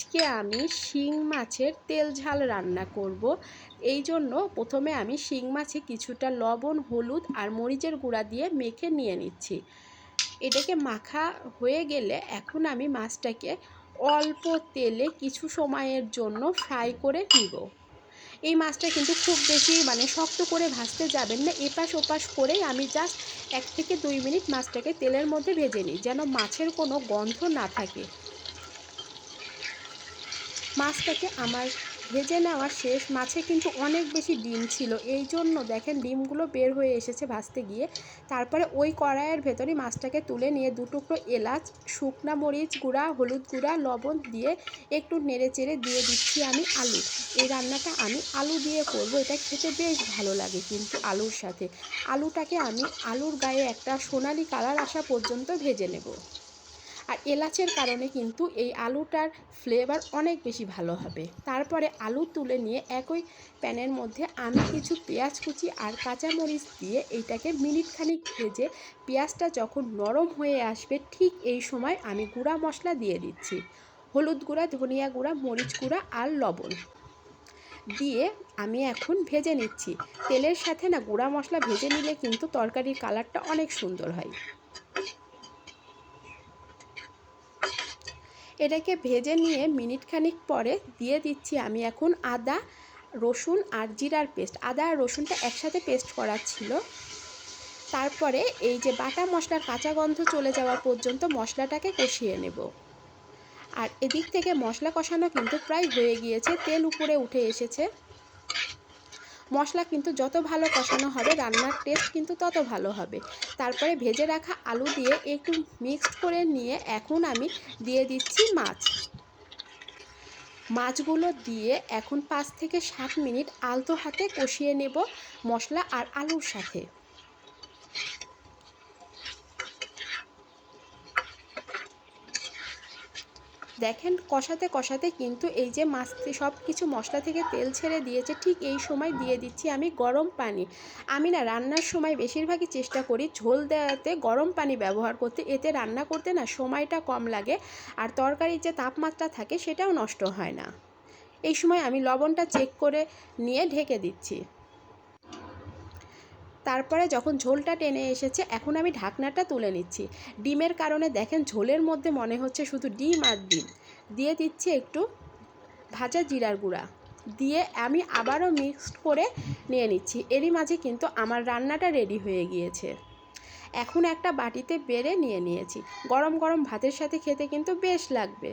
আজকে আমি শিং মাছের তেল ঝাল রান্না করব। এই জন্য প্রথমে আমি শিং মাছে কিছুটা লবণ, হলুদ আর মরিচের গুঁড়া দিয়ে মেখে নিয়ে নিচ্ছি। এটাকে মাখা হয়ে গেলে এখন আমি মাছটাকে অল্প তেলে কিছু সময়ের জন্য ফ্রাই করে নিব। এই মাছটা কিন্তু খুব বেশি মানে শক্ত করে ভাজতে যাবেন না, এপাশ ওপাশ করেই আমি জাস্ট এক থেকে দুই মিনিট মাছটাকে তেলের মধ্যে ভেজে নিই যেন মাছের কোনো গন্ধ না থাকে। মাছটাকে আমার ভেজে নেওয়া শেষ। মাছে কিন্তু অনেক বেশি ডিম ছিল। এই জন্য দেখেন ডিমগুলো বের হয়ে এসেছে ভাজতে গিয়ে। তারপরে ওই কড়াইয়ের ভেতরে মাছটাকে তুলে নিয়ে দুটুকরো এলাচ, শুকনা মরিচ গুঁড়া, হলুদ গুঁড়া, লবণ দিয়ে একটু নেড়ে চেড়ে দিয়ে দিচ্ছি আমি আলু। এই রান্নাটা আমি আলু দিয়ে করব। এটা খেতে বেশ ভালো লাগে কিন্তু আলুর সাথে। আলুটাকে আমি আলুর গায়ে একটা সোনালি কালার আসা পর্যন্ত ভেজে নেব। আর এলাচের কারণে কিন্তু এই আলুটার ফ্লেভার অনেক বেশি ভালো হবে। তারপরে আলু তুলে নিয়ে একই প্যানের মধ্যে আমি কিছু পেঁয়াজ কুচি আর কাঁচামরিচ দিয়ে এইটাকে মিনিট খানিক ভেজে পেঁয়াজটা যখন নরম হয়ে আসবে ঠিক এই সময় আমি গুঁড়া মশলা দিয়ে দিচ্ছি। হলুদ গুঁড়া, ধনিয়া গুঁড়া, মরিচ গুঁড়া আর লবণ দিয়ে আমি এখন ভেজে নিচ্ছি। তেলের সাথে না গুঁড়া মশলা ভেজে নিলে কিন্তু তরকারির কালারটা অনেক সুন্দর হয়। এটাকে ভেজে নিয়ে মিনিট খানিক পরে দিয়ে দিচ্ছি আমি এখন আদা, রসুন আর জিরার পেস্ট। আদা আর রসুনটা একসাথে পেস্ট করা ছিল। তারপরে এই যে বাটা মশলার কাঁচা গন্ধ চলে যাওয়া পর্যন্ত মশলাটাকে কষিয়ে নেব। আর এদিক থেকে মশলা কষানো কিন্তু প্রায় হয়ে গিয়েছে, তেল উপরে উঠে এসেছে। মশলা কিন্তু যত ভালো কষানো হবে, রান্নার টেস্ট কিন্তু তত ভালো হবে। তারপরে ভেজে রাখা আলু দিয়ে একটু মিক্সড করে নিয়ে এখন আমি দিয়ে দিচ্ছি মাছ। মাছগুলো দিয়ে এখন পাঁচ থেকে সাত মিনিট আলতো হাতে কষিয়ে নেব মশলা আর আলুর সাথে। দেখেন কষাতে কষাতে কিন্তু এই যে মাছ সব কিছু মশলা থেকে তেল ছেড়ে দিয়েছে, ঠিক এই সময় দিয়ে দিচ্ছি আমি গরম পানি। আমি না রান্নার সময় বেশিরভাগই চেষ্টা করি ঝোল দেওয়াতে গরম পানি ব্যবহার করতে, এতে রান্না করতে না সময়টা কম লাগে আর তরকারির যে তাপমাত্রা থাকে সেটাও নষ্ট হয় না। এই সময় আমি লবণটা চেক করে নিয়ে ঢেকে দিচ্ছি। তারপরে যখন ঝোলটা টেনে এসেছে, এখন আমি ঢাকনাটা তুলে নিচ্ছি। ডিমের কারণে দেখেন ঝোলের মধ্যে মনে হচ্ছে শুধু ডিম আর ডিম। দিয়ে দিচ্ছি একটু ভাজা জিরার গুঁড়া। দিয়ে আমি আবারও মিক্সড করে নিয়ে নিচ্ছি। এরই মাঝে কিন্তু আমার রান্নাটা রেডি হয়ে গিয়েছে। এখন একটা বাটিতে বেড়ে নিয়ে নিয়েছি। গরম গরম ভাতের সাথে খেতে কিন্তু বেশ লাগবে।